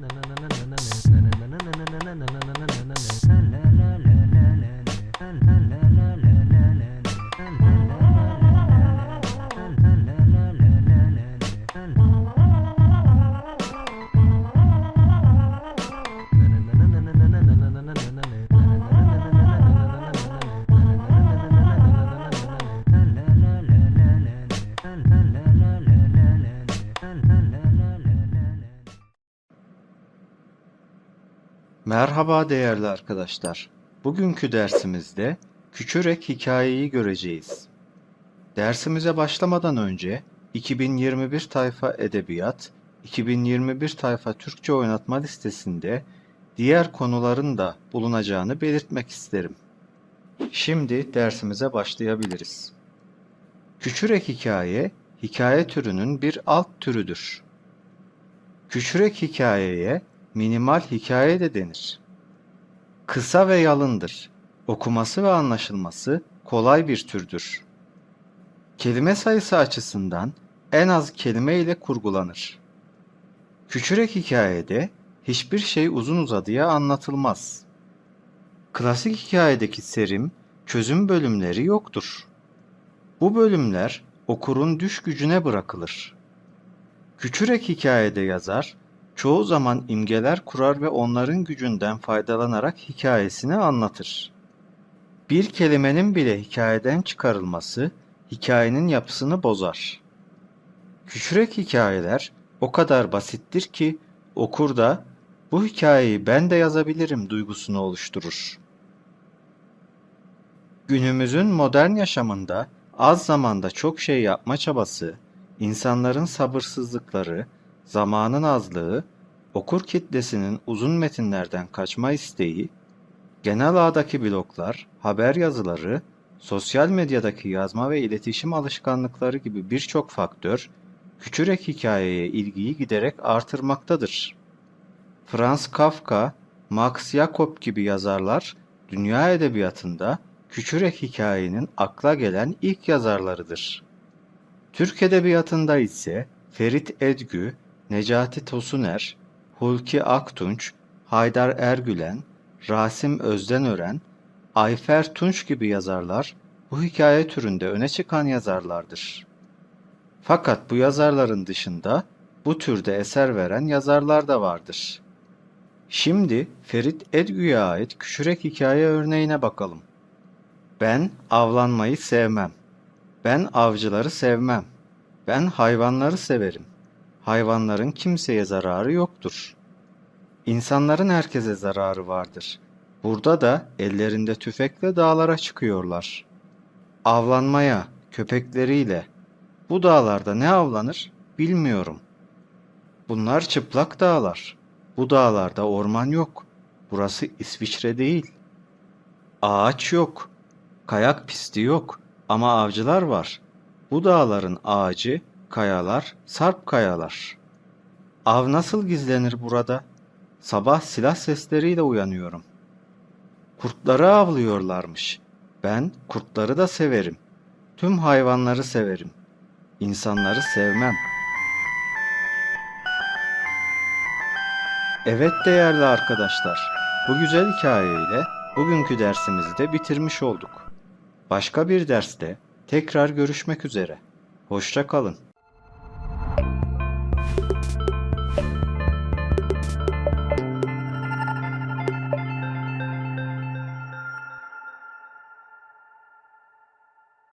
na na na Merhaba değerli arkadaşlar. Bugünkü dersimizde Küçürek hikayeyi göreceğiz. Dersimize başlamadan önce 2021 tayfa edebiyat, 2021 tayfa Türkçe oynatma listesinde diğer konuların da bulunacağını belirtmek isterim. Şimdi dersimize başlayabiliriz. Küçürek hikaye, hikaye türünün bir alt türüdür. Küçürek hikayeye minimal hikaye de denir. Kısa ve yalındır. Okuması ve anlaşılması kolay bir türdür. Kelime sayısı açısından en az kelime ile kurgulanır. Küçürek hikayede hiçbir şey uzun uzadıya anlatılmaz. Klasik hikayedeki serim, çözüm bölümleri yoktur. Bu bölümler okurun düş gücüne bırakılır. Küçürek hikayede yazar, çoğu zaman imgeler kurar ve onların gücünden faydalanarak hikayesini anlatır. Bir kelimenin bile hikayeden çıkarılması hikayenin yapısını bozar. Küçürek hikayeler o kadar basittir ki okur da bu hikayeyi ben de yazabilirim duygusunu oluşturur. Günümüzün modern yaşamında az zamanda çok şey yapma çabası, insanların sabırsızlıkları, zamanın azlığı, okur kitlesinin uzun metinlerden kaçma isteği, genel ağdaki bloklar, haber yazıları, sosyal medyadaki yazma ve iletişim alışkanlıkları gibi birçok faktör, küçürek hikayeye ilgiyi giderek artırmaktadır. Franz Kafka, Max Jacob gibi yazarlar, dünya edebiyatında küçürek hikayenin akla gelen ilk yazarlarıdır. Türk edebiyatında ise Ferit Edgü, Necati Tosuner, Hulki Aktunç, Haydar Ergülen, Rasim Özdenören, Ayfer Tunç gibi yazarlar bu hikaye türünde öne çıkan yazarlardır. Fakat bu yazarların dışında bu türde eser veren yazarlar da vardır. Şimdi Ferit Edgü'ye ait küçürek hikaye örneğine bakalım. Ben avlanmayı sevmem. Ben avcıları sevmem. Ben hayvanları severim. Hayvanların kimseye zararı yoktur. İnsanların herkese zararı vardır. Burada da ellerinde tüfekle dağlara çıkıyorlar. Avlanmaya, köpekleriyle. Bu dağlarda ne avlanır bilmiyorum. Bunlar çıplak dağlar. Bu dağlarda orman yok. Burası İsviçre değil. Ağaç yok. Kayak pisti yok. Ama avcılar var. Bu dağların ağacı, kayalar, sarp kayalar. Av nasıl gizlenir burada? Sabah silah sesleriyle uyanıyorum. Kurtları avlıyorlarmış. Ben kurtları da severim. Tüm hayvanları severim. İnsanları sevmem. Evet değerli arkadaşlar, bu güzel hikayeyle bugünkü dersimizi de bitirmiş olduk. Başka bir derste tekrar görüşmek üzere. Hoşça kalın.